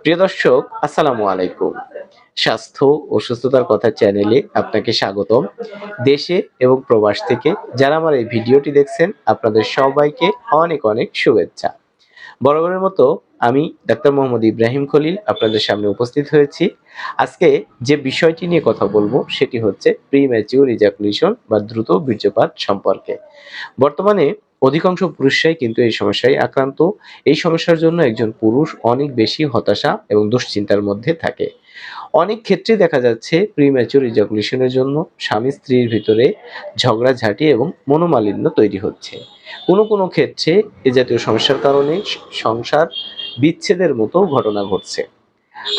প্রিয় দর্শক, আসসালামু আলাইকুম। স্বাস্থ্য ও সুস্থতার কথা চ্যানেলে আপনাকে স্বাগতম। দেশে এবং প্রবাস থেকে যারা আমার এই ভিডিওটি দেখছেন, আপনাদের সবাইকে অনেক অনেক শুভেচ্ছা। বরাবরের মতো আমি ডাক্তার মোহাম্মদ ইব্রাহিম খলিল আপনাদের সামনে উপস্থিত হয়েছি। আজকে যে বিষয়টি নিয়ে কথা বলব, সেটি হচ্ছে প্রি ম্যাচিউর ইজাকুলেশন বা দ্রুত বীর্যপাত সম্পর্কে। বর্তমানে অধিকাংশ পুরুষরাই কিন্তু এই সমস্যায় আক্রান্ত। এই সমস্যার জন্য একজন পুরুষ অনেক বেশি হতাশা এবং দুশ্চিন্তার মধ্যে থাকে। অনেক ক্ষেত্রে দেখা যাচ্ছে প্রিম্যাচুর ইজাকুলেশনের জন্য স্বামী স্ত্রীর ভিতরে ঝগড়াঝাঁটি এবং মনোমালিন্য তৈরি হচ্ছে। কোনো কোনো ক্ষেত্রে এ জাতীয় সমস্যার কারণে সংসার বিচ্ছেদের মতো ঘটনা ঘটছে।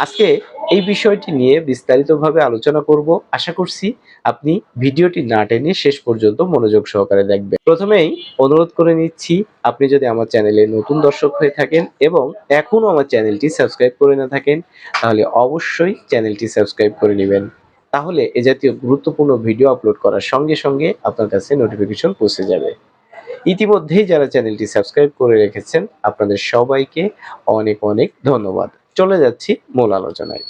আজকে এই বিষয়টি নিয়ে বিস্তারিতভাবে আলোচনা করব। আশা করছি আপনি ভিডিওটি না টেনে শেষ পর্যন্ত মনোযোগ সহকারে দেখবেন। প্রথমেই অনুরোধ করে নিচ্ছি, আপনি যদি আমার চ্যানেলে নতুন দর্শক হয়ে থাকেন এবং এখনও আমার চ্যানেলটি সাবস্ক্রাইব করে না থাকেন, তাহলে অবশ্যই চ্যানেলটি সাবস্ক্রাইব করে নেবেন। তাহলে এ জাতীয় গুরুত্বপূর্ণ ভিডিও আপলোড করার সঙ্গে সঙ্গে আপনার কাছে নোটিফিকেশন পৌঁছে যাবে। ইতিমধ্যেই যারা চ্যানেলটি সাবস্ক্রাইব করে রেখেছেন, আপনাদের সবাইকে অনেক অনেক ধন্যবাদ। চলে যাচ্ছি মূল আলোচনায়।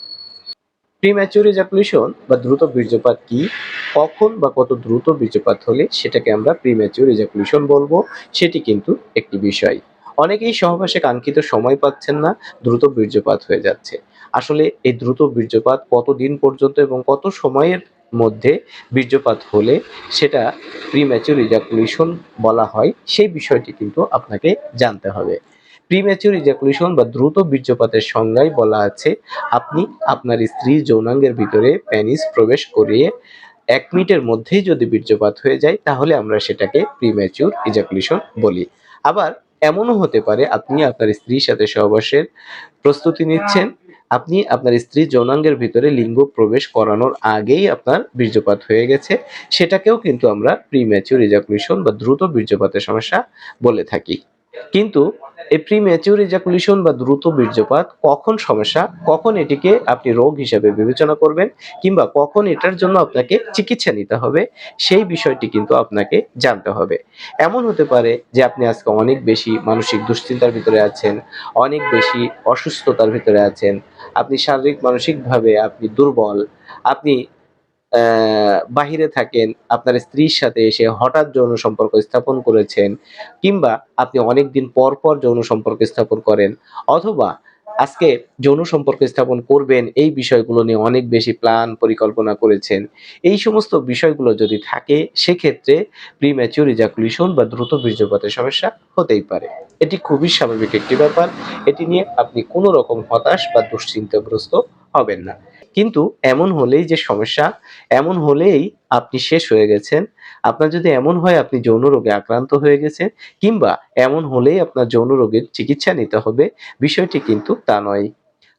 প্রিম্যাচুর ইজাকুলেশন বা দ্রুত বীর্যপাত কি? কখন বা কত দ্রুত বীর্যপাত হলে সেটাকে আমরা প্রিম্যাচুর ইজাকুলেশন বলব? সেটি কিন্তু একটি বিষয়। অনেকেই সহবাসে কাঙ্ক্ষিত সময় পাচ্ছেন না, দ্রুত বীর্যপাত হয়ে যাচ্ছে। আসলে এই দ্রুত বীর্যপাত কতদিন পর্যন্ত এবং কত সময়ের মধ্যে বীর্যপাত হলে সেটা প্রিম্যাচুর ইজাকুলেশন বলা হয়, সেই বিষয়টি কিন্তু আপনাকে জানতে হবে। প্রিম্যাচুর ইজাকুলেশন বা দ্রুত বীর্যপাতের সংজ্ঞায় বলা আছে, আপনি আপনার স্ত্রীর যৌনাঙ্গের ভিতরে প্যানিস প্রবেশ করিয়ে এক মিনিটের মধ্যেই যদি বীর্যপাত হয়ে যায়, তাহলে আমরা সেটাকে প্রিম্যাচুর ইজাকুলেশন বলি। আবার এমনও হতে পারে, আপনি আপনার স্ত্রীর সাথে সহবাসের প্রস্তুতি নিচ্ছেন, আপনি আপনার স্ত্রীর যৌনাঙ্গের ভিতরে লিঙ্গ প্রবেশ করানোর আগেই আপনার বীর্যপাত হয়ে গেছে, সেটাকেও কিন্তু আমরা প্রিম্যাচুর ইজাকুলেশন বা দ্রুত বীর্যপাতের সমস্যা বলে থাকি। কিন্তু এই প্রিম্যাচিউর ইজাকুলেশন বা দ্রুত বীর্যপাত কখন সমস্যা? কখন এটিকে আপনি রোগ হিসাবে বিবেচনা করবেন? কিংবা কখন এটার জন্য আপনাকে চিকিৎসা নিতে হবে? সেই বিষয়টি কিন্তু আপনাকে জানতে হবে। এমন হতে পারে যে আপনি আজকে অনেক বেশি মানসিক দুশ্চিন্তার ভিতরে আছেন, অনেক বেশি অসুস্থতার ভিতরে আছেন, আপনি শারীরিক, মানসিকভাবে আপনি দুর্বল, আপনি বাহিরে থাকেন, আপনার স্ত্রীর সাথে এসে হঠাৎ যৌন সম্পর্ক স্থাপন করেছেন, কিংবা আপনি অনেকদিন পর পর যৌন সম্পর্ক স্থাপন করেন, অথবা আজকে যৌন সম্পর্ক স্থাপন করবেন, এই বিষয়গুলো নিয়ে অনেক বেশি প্ল্যান পরিকল্পনা করেছেন। এই সমস্ত বিষয়গুলো যদি থাকে, সেক্ষেত্রে প্রিম্যাচিউর ইজাকুলেশন বা দ্রুত বীর্যপাতের সমস্যা হতেই পারে। এটি খুবই স্বাভাবিক একটি ব্যাপার। এটি নিয়ে আপনি কোনো রকম হতাশ বা দুশ্চিন্তাগ্রস্ত হবেন না। কিন্তু এমন হলেই যে সমস্যা, এমন হলেই আপনি শেষ হয়ে গেছেন। আপনার যদি এমন হয়, আপনি যৌন রোগে আক্রান্ত হয়ে গেছেন, কিংবা এমন হলেই আপনার যৌন রোগের চিকিৎসা নিতে হবে, বিষয়টি কিন্তু তা নয়।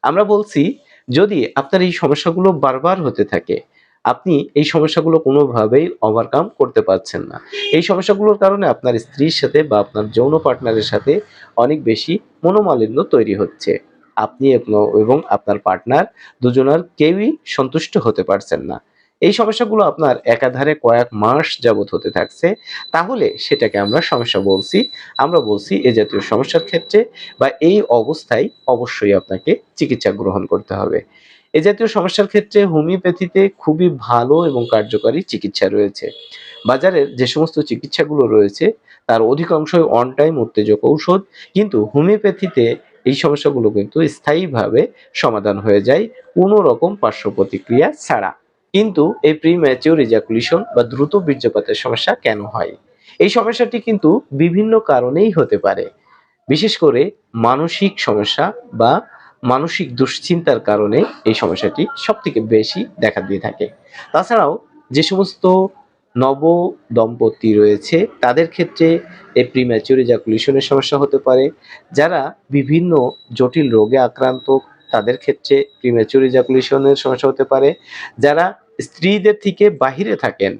আমরা বলছি, যদি আপনার এই সমস্যাগুলো বারবার হতে থাকে, আপনি এই সমস্যাগুলো কোনোভাবেই ওভারকাম করতে পারছেন না। এই সমস্যাগুলোর কারণে আপনার স্ত্রীর সাথে বা আপনার যৌন পার্টনারের সাথে অনেক বেশি মনোমালিন্য তৈরি হচ্ছে। আপনি এবং- আপনার পার্টনার দুজনের কেউই সন্তুষ্ট হতে পারছেন না। এই সমস্যাগুলো আপনার একাধারে কয়েক মাস যাবত হতে থাকছে। তাহলে সেটাকে আমরা সমস্যা বলছি। আমরা বলছি এ জাতীয় সমস্যার ক্ষেত্রে বা এই অবস্থায় অবশ্যই আপনাকে চিকিৎসা গ্রহণ করতে হবে। এ জাতীয় সমস্যার ক্ষেত্রে হোমিওপ্যাথিতে খুবই ভালো এবং কার্যকারী চিকিৎসা রয়েছে। বাজারের যে সমস্ত চিকিৎসাগুলো রয়েছে, তার অধিকাংশই অন টাইম উত্তেজক ঔষধ। কিন্তু হোমিওপ্যাথিতে এই সমস্যাগুলো কিন্তু স্থায়ীভাবে সমাধান হয়ে যায় কোনো রকম পার্শ্ব প্রতিক্রিয়া ছাড়া। কিন্তু এই প্রি ম্যাচিওর ইজাকুলেশন বা দ্রুত বীর্যপাতের সমস্যা কেন হয়? এই সমস্যাটি কিন্তু বিভিন্ন কারণেই হতে পারে। বিশেষ করে মানসিক সমস্যা বা মানসিক দুশ্চিন্তার কারণে এই সমস্যাটি সব থেকে বেশি দেখা দিয়ে থাকে। তাছাড়াও যে সমস্ত নব দম্পতি রয়েছে। তাদের ক্ষেত্রে এই প্রিম্যাচিওর ইজাকুলেশনের সমস্যা হতে পারে। যারা বিভিন্ন জটিল রোগে আক্রান্ত, তাদের ক্ষেত্রে প্রিম্যাচিওর ইজাকুলেশনের সমস্যা হতে পারে। যারা স্ত্রীদের থেকে বাহিরে থাকেন,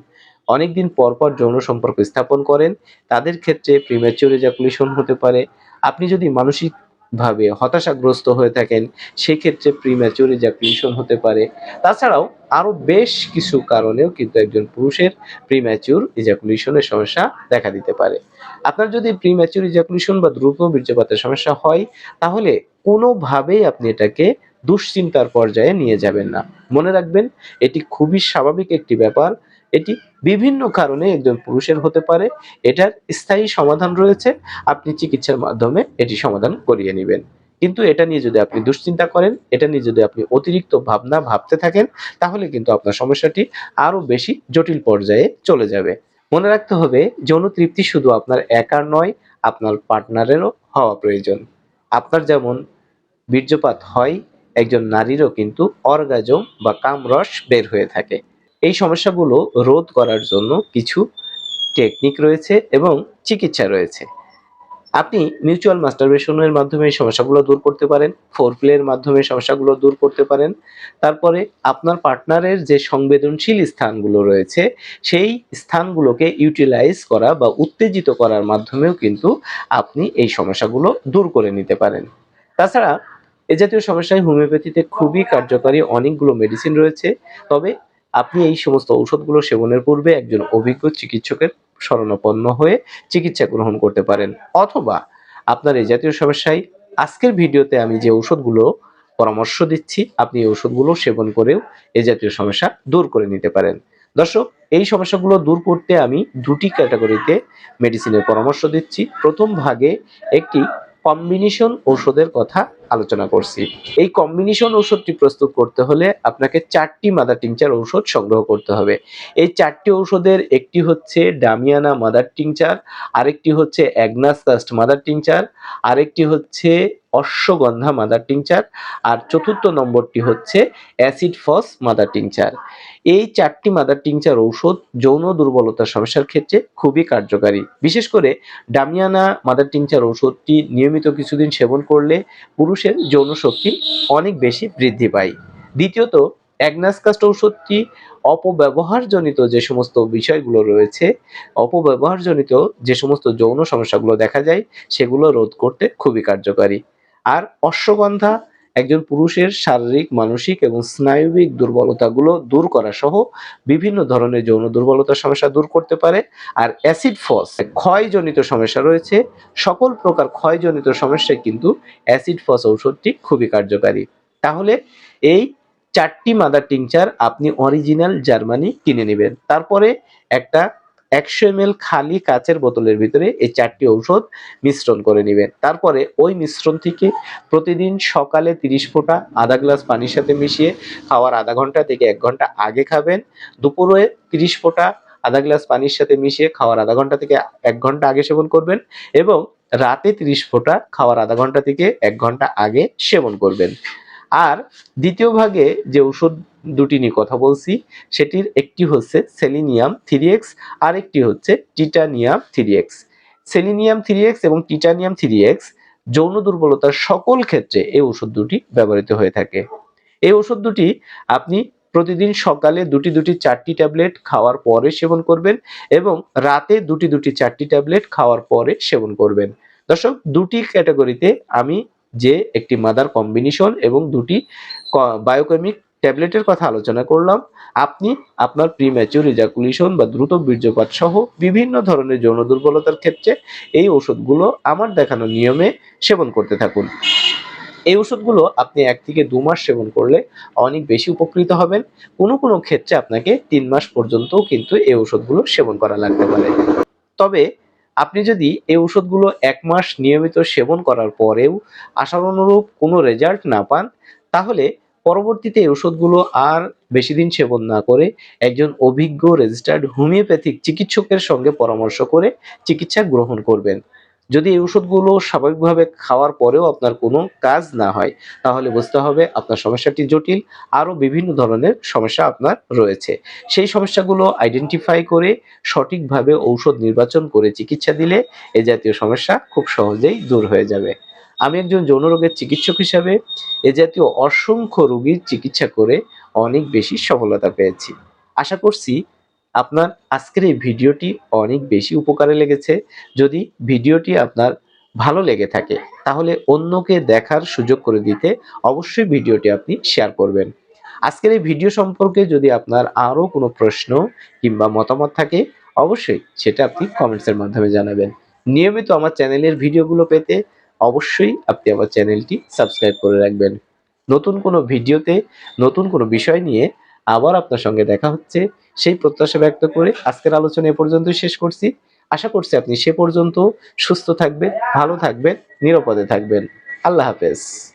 অনেকদিন পর পর যৌন সম্পর্ক স্থাপন করেন, তাদের ক্ষেত্রে প্রিম্যাচিওর ইজাকুলেশন হতে পারে। আপনি যদি মানসিকভাবে হতাশাগ্রস্ত হয়ে থাকেন, সেক্ষেত্রে প্রিম্যাচিওর ইজাকুলেশন হতে পারে। তাছাড়াও আরও বেশ কিছু কারণেও কিন্তু একজন পুরুষের প্রিম্যাচিওর ইজাকুলেশনের সমস্যা দেখা দিতে পারে। আপনার যদি প্রিম্যাচিওর ইজাকুলেশন বা দ্রুত বীর্যপাতের সমস্যা হয়, তাহলে কোনোভাবেই আপনি এটাকে দুশ্চিন্তার পর্যায়ে নিয়ে যাবেন না। মনে রাখবেন, এটি খুবই স্বাভাবিক একটি ব্যাপার। এটি বিভিন্ন কারণে একজন পুরুষের হতে পারে। এটার স্থায়ী সমাধান রয়েছে। আপনি চিকিৎসার মাধ্যমে এটি সমাধান করিয়ে নেবেন। কিন্তু এটা নিয়ে যদি আপনি দুশ্চিন্তা করেন, এটা নিয়ে যদি আপনি অতিরিক্ত ভাবনা ভাবতে থাকেন, তাহলে কিন্তু আপনার সমস্যাটি আরও বেশি জটিল পর্যায়ে চলে যাবে। মনে রাখতে হবে, যৌন তৃপ্তি শুধু আপনার একার নয়, আপনার পার্টনারেরও হওয়া প্রয়োজন। আপনার যেমন বীর্যপাত হয়, একজন নারীরও কিন্তু অর্গাজম বা কামরস বের হয়ে থাকে। এই সমস্যাগুলো রোধ করার জন্য কিছু টেকনিক রয়েছে এবং চিকিৎসা রয়েছে। আপনি মিউচুয়াল মাস্টারবেশনের মাধ্যমে সমস্যাগুলো দূর করতে পারেন ফোর প্লের মাধ্যমে সমস্যাগুলো দূর করতে পারেন। তারপরে আপনার পার্টনারের যে সংবেদনশীল স্থানগুলো রয়েছে, সেই স্থানগুলোকে ইউটিলাইজ করা বা উত্তেজিত করার মাধ্যমেও কিন্তু আপনি এই সমস্যাগুলো দূর করে নিতে পারেন। তাছাড়া এ জাতীয় সমস্যায় হোমিওপ্যাথিতে খুবই কার্যকারী অনেকগুলো মেডিসিন রয়েছে, তবে আপনি এই সমস্ত ঔষধগুলো সেবনের পূর্বে একজন অভিজ্ঞ চিকিৎসকের শরণাপন্ন হয়ে চিকিৎসা গ্রহণ করতে পারেন। অথবা আপনার এই জাতীয় সমস্যায় আজকের ভিডিওতে আমি যে ঔষধগুলো পরামর্শ দিচ্ছি, আপনি এই ওষুধগুলো সেবন করেও এই জাতীয় সমস্যা দূর করে নিতে পারেন। দর্শক, এই সমস্যাগুলো দূর করতে আমি দুটি ক্যাটাগরিতে মেডিসিনের পরামর্শ দিচ্ছি। প্রথম ভাগে একটি কম্বিনেশন ঔষধের কথা আলোচনা করছি। এই কম্বিনেশন ঔষধটি প্রস্তুত করতে হলে আপনাকে চারটি মাদার টিংচার ঔষধ সংগ্রহ করতে হবে। এই চারটি ঔষধের একটি হচ্ছে ডামিয়ানা মাদার টিংচার আরেকটি হচ্ছে অ্যাগনাস কাস্ট মাদার টিংচার আরেকটি হচ্ছে অশ্বগন্ধা মাদার টিংচার আর চতুর্থ নম্বরটি হচ্ছে অ্যাসিড ফস মাদার টিংচার এই চারটি মাদার টিংচার ঔষধ যৌন দুর্বলতার সমস্যার ক্ষেত্রে খুবই কার্যকারী। বিশেষ করে ডামিয়ানা মাদার টিংচার ঔষধটি নিয়মিত কিছুদিন সেবন করলে পুরুষের যৌন শক্তি অনেক বেশি বৃদ্ধি পায়। দ্বিতীয়ত অ্যাগনাসকাস্ট ঔষধটি অপব্যবহারজনিত যে সমস্ত বিষয়গুলো রয়েছে, অপব্যবহারজনিত যে সমস্ত যৌন সমস্যাগুলো দেখা যায়, সেগুলো রোধ করতে খুবই কার্যকারী। আর অশ্বগন্ধা একজন পুরুষের শারীরিক, মানসিক এবং স্নায়বিক দুর্বলতাগুলো দূর করা সহ বিভিন্ন ধরনের যৌন দুর্বলতার সমস্যা দূর করতে পারে। আর অ্যাসিড ফস, ক্ষয়জনিত সমস্যা রয়েছে। সকল প্রকার ক্ষয়জনিত সমস্যায় কিন্তু অ্যাসিড ফস ঔষধটি খুবই কার্যকারী। তাহলে এই চারটি মাদার টিংচার আপনি অরিজিনাল জার্মানি কিনে নেবেন। তারপরে একটা একশো এম খালি কাচের বোতলের ভিতরে এই চারটি ঔষধ মিশ্রণ করে নেবেন। তারপরে ওই মিশ্রণ থেকে প্রতিদিন সকালে তিরিশ ফোঁটা আধা গ্লাস পানির সাথে মিশিয়ে খাওয়ার আধা ঘণ্টা থেকে এক ঘণ্টা আগে খাবেন। দুপুরে তিরিশ ফোঁটা আধা গ্লাস পানির সাথে মিশিয়ে খাওয়ার আধা ঘণ্টা থেকে এক ঘণ্টা আগে সেবন করবেন এবং রাতে তিরিশ ফোঁটা খাওয়ার আধা ঘণ্টা থেকে এক ঘণ্টা আগে সেবন করবেন। আর দ্বিতীয় ভাগে যে ওষুধ দুটি নিয়ে কথা বলছি, সেটির একটি হচ্ছে সেলিনিয়াম থ্রি এক্স আর একটি হচ্ছে titanium three X. Selenium three X এবং টিটানিয়াম থ্রি এক্স যৌন দুর্বলতার সকল ক্ষেত্রে এই ওষুধ দুটি ব্যবহৃত হয়ে থাকে। এই ওষুধ দুটি আপনি প্রতিদিন সকালে দুটি দুটি চারটি ট্যাবলেট খাওয়ার পরে সেবন করবেন এবং রাতে দুটি দুটি চারটি ট্যাবলেট খাওয়ার পরে সেবন করবেন। দর্শক, দুটি ক্যাটাগরিতে আমি যে একটি মাদার কম্বিনেশন এবং দুটি বায়োকেমিক ট্যাবলেটের কথা আলোচনা করলাম। আপনি আপনার প্রিম্যাচুর ইজাকুলেশন বা দ্রুত বীর্যপাত সহ বিভিন্ন ধরনের যৌন দুর্বলতার ক্ষেত্রে এই ওষুধগুলো আমার দেখানো নিয়মে সেবন করতে থাকুন। এই ওষুধগুলো আপনি এক থেকে দু মাস সেবন করলে অনেক বেশি উপকৃত হবেন। কোনো কোনো ক্ষেত্রে আপনাকে তিন মাস পর্যন্তও কিন্তু এই ওষুধগুলো সেবন করা লাগতে পারে। তবে আপনি যদি এই ওষুধগুলো এক মাস নিয়মিত সেবন করার পরেও আশার অনুরূপ কোনো রেজাল্ট না পান, তাহলে পরবর্তীতে এই ওষুধগুলো আর বেশি দিন সেবন না করে একজন অভিজ্ঞ রেজিস্টার্ড হোমিওপ্যাথিক চিকিৎসকের সঙ্গে পরামর্শ করে চিকিৎসা গ্রহণ করবেন। যদি এই ওষুধগুলো স্বাভাবিকভাবে খাওয়ার পরেও আপনার কোনো কাজ না হয়, তাহলে বুঝতে হবে আপনার সমস্যাটি জটিল। আরও বিভিন্ন ধরনের সমস্যা আপনার রয়েছে। সেই সমস্যাগুলো আইডেন্টিফাই করে সঠিকভাবে ঔষধ নির্বাচন করে চিকিৎসা দিলে এ জাতীয় সমস্যা খুব সহজেই দূর হয়ে যাবে। আমি একজন যৌন রোগের চিকিৎসক হিসাবে এ জাতীয় অসংখ্য রোগীর চিকিৎসা করে অনেক বেশি সফলতা পেয়েছি। আশা করছি আপনার আজকের এই ভিডিওটি অনেক বেশি উপকারে লেগেছে। যদি ভিডিওটি আপনার ভালো লেগে থাকে, তাহলে অন্যকে দেখার সুযোগ করে দিতে অবশ্যই ভিডিওটি আপনি শেয়ার করবেন। আজকের এই ভিডিও সম্পর্কে যদি আপনার আরও কোনো প্রশ্ন কিংবা মতামত থাকে, অবশ্যই সেটা আপনি কমেন্টসের মাধ্যমে জানাবেন। নিয়মিত আমার চ্যানেলের ভিডিওগুলো পেতে অবশ্যই আপনি আমার চ্যানেলটি সাবস্ক্রাইব করে রাখবেন। নতুন কোনো ভিডিওতে নতুন কোনো বিষয় নিয়ে আবার আপনার সঙ্গে দেখা হচ্ছে। সেই প্রত্যাশা ব্যক্ত করে আজকের আলোচনা এ পর্যন্ত শেষ করছি। আশা করছি আপনি সে পর্যন্ত সুস্থ থাকবেন, ভালো থাকবেন, নিরাপদে থাকবেন। আল্লাহ হাফেজ।